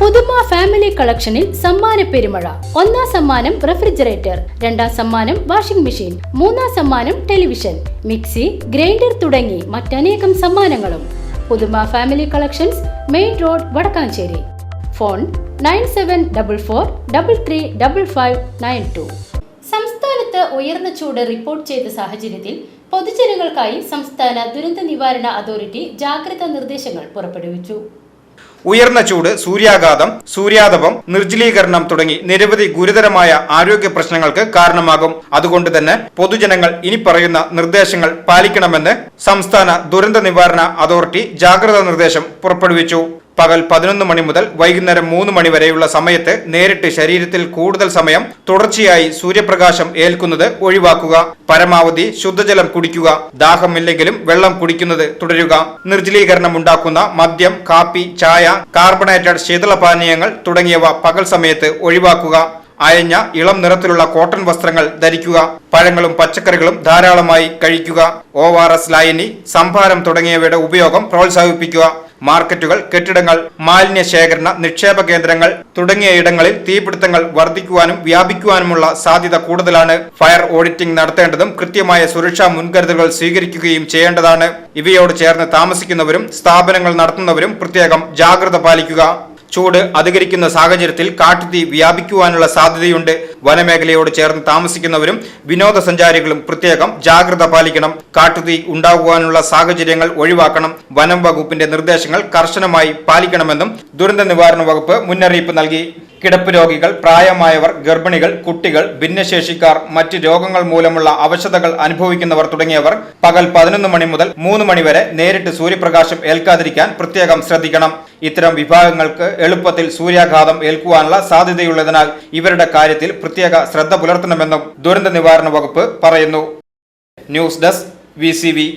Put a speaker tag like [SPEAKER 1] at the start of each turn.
[SPEAKER 1] പുതുമ ഫാമിലി കളക്ഷനിൽ സമ്മാന പെരുമഴ. ഒന്നാം സമ്മാനം റെഫ്രിജറേറ്റർ രണ്ടാം സമ്മാനം വാഷിംഗ് മെഷീൻ മൂന്നാം സമ്മാനം ടെലിവിഷൻ മിക്സി ഗ്രൈൻഡർ തുടങ്ങി മറ്റനേകം സമ്മാനങ്ങളും. Puthuma family collections main road Vadakkanchery. Phone nine seven double four double three double five nine two. സംസ്ഥാനത്ത് ഉയർന്ന ചൂട് റിപ്പോർട്ട് ചെയ്ത സാഹചര്യത്തിൽ പൊതുജനങ്ങൾക്കായി സംസ്ഥാന ദുരന്ത നിവാരണ അതോറിറ്റി ജാഗ്രതാ നിർദ്ദേശങ്ങൾ പുറപ്പെടുവിച്ചു.
[SPEAKER 2] ഉയർന്ന ചൂട് സൂര്യാഘാതം സൂര്യാതപം നിർജലീകരണം തുടങ്ങി നിരവധി ഗുരുതരമായ ആരോഗ്യ പ്രശ്നങ്ങൾക്ക് കാരണമാകും. അതുകൊണ്ട് തന്നെ പൊതുജനങ്ങൾ ഇനി പറയുന്ന നിർദ്ദേശങ്ങൾ പാലിക്കണമെന്ന് സംസ്ഥാന ദുരന്ത നിവാരണ അതോറിറ്റി ജാഗ്രതാ നിർദ്ദേശം പുറപ്പെടുവിച്ചു. പകൽ പതിനൊന്ന് മണി മുതൽ വൈകുന്നേരം മൂന്ന് മണി വരെയുള്ള സമയത്ത് നേരിട്ട് ശരീരത്തിൽ കൂടുതൽ സമയം തുടർച്ചയായി സൂര്യപ്രകാശം ഏൽക്കുന്നത് ഒഴിവാക്കുക. പരമാവധി ശുദ്ധജലം കുടിക്കുക. ദാഹമില്ലെങ്കിലും വെള്ളം കുടിക്കുന്നത് തുടരുക. നിർജലീകരണം ഉണ്ടാക്കുന്ന മദ്യം കാപ്പി ചായ കാർബണേറ്റഡ് ശീതളപാനീയങ്ങൾ തുടങ്ങിയവ പകൽ സമയത്ത് ഒഴിവാക്കുക. അയഞ്ഞ ഇളം നിറത്തിലുള്ള കോട്ടൺ വസ്ത്രങ്ങൾ ധരിക്കുക. പഴങ്ങളും പച്ചക്കറികളും ധാരാളമായി കഴിക്കുക. ഒ ആർ എസ് ലായനി സംഭാരം തുടങ്ങിയവയുടെ ഉപയോഗം പ്രോത്സാഹിപ്പിക്കുക. മാർക്കറ്റുകൾ കെട്ടിടങ്ങൾ മാലിന്യ ശേഖരണ നിക്ഷേപ കേന്ദ്രങ്ങൾ തുടങ്ങിയ ഇടങ്ങളിൽ തീപിടുത്തങ്ങൾ വർദ്ധിക്കുവാനും വ്യാപിക്കുവാനുമുള്ള സാധ്യത കൂടുതലാണ്. ഫയർ ഓഡിറ്റിംഗ് നടത്തേണ്ടതും കൃത്യമായ സുരക്ഷാ മുൻകരുതലുകൾ സ്വീകരിക്കുകയും ചെയ്യേണ്ടതാണ്. ഇവയോട് ചേർന്ന് താമസിക്കുന്നവരും സ്ഥാപനങ്ങൾ നടത്തുന്നവരും പ്രത്യേകം ജാഗ്രത പാലിക്കുക. ചൂട് അധികരിക്കുന്ന സാഹചര്യത്തിൽ കാട്ടുതീ വ്യാപിക്കുവാനുള്ള സാധ്യതയുണ്ട്. വനമേഖലയോട് ചേർന്ന് താമസിക്കുന്നവരും വിനോദസഞ്ചാരികളും പ്രത്യേകം ജാഗ്രത പാലിക്കണം. കാട്ടുതീ ഉണ്ടാകുവാനുള്ള സാഹചര്യങ്ങൾ ഒഴിവാക്കണം. വനം വകുപ്പിന്റെ നിർദ്ദേശങ്ങൾ കർശനമായി പാലിക്കണമെന്നും ദുരന്ത നിവാരണ വകുപ്പ് മുന്നറിയിപ്പ് നൽകി. കിടപ്പ് രോഗികൾ പ്രായമായവർ ഗർഭിണികൾ കുട്ടികൾ ഭിന്നശേഷിക്കാർ മറ്റ് രോഗങ്ങൾ മൂലമുള്ള അവശതകൾ അനുഭവിക്കുന്നവർ തുടങ്ങിയവർ പകൽ പതിനൊന്ന് മണി മുതൽ മൂന്ന് മണിവരെ നേരിട്ട് സൂര്യപ്രകാശം ഏൽക്കാതിരിക്കാൻ പ്രത്യേകം ശ്രദ്ധിക്കണം. ഇത്തരം വിഭാഗങ്ങൾക്ക് എളുപ്പത്തിൽ സൂര്യാഘാതം ഏൽക്കുവാനുള്ള സാധ്യതയുള്ളതിനാൽ ഇവരുടെ കാര്യത്തിൽ പ്രത്യേക ശ്രദ്ധ പുലർത്തണമെന്നും ദുരന്ത നിവാരണ വകുപ്പ് പറയുന്നു. News desk V.